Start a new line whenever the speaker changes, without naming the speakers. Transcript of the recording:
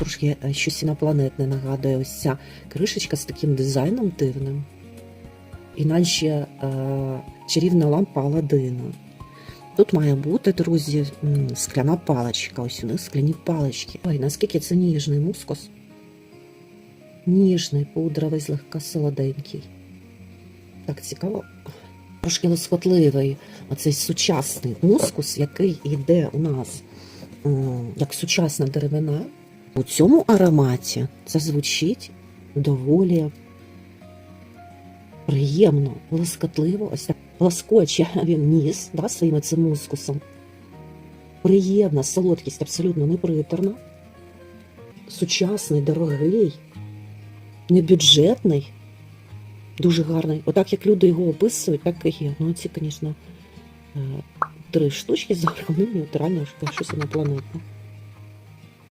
трошки е, щось інопланетне нагадує. Ось ця кришечка з таким дизайном дивним. І наче е, чарівна лампа Аладдина. Тут має бути, друзі, скляна паличка. Ось у них скляні палички. Ой, наскільки це ніжний мускус. Ніжний, пудровий, злегка солоденький. Так цікаво. Трошки лоскотливий оцей сучасний мускус, який йде у нас як сучасна деревина. У цьому ароматі це звучить доволі приємно, лоскотливо. Ось так лоскоче він ніс да, своїм цим мускусом. Приємна солодкість, абсолютно неприторна. Сучасний, дорогий, небюджетний, дуже гарний. Отак як люди його описують, так і є. Ну, ці, звісно, е, три штучки за вони реально щось інопланетне.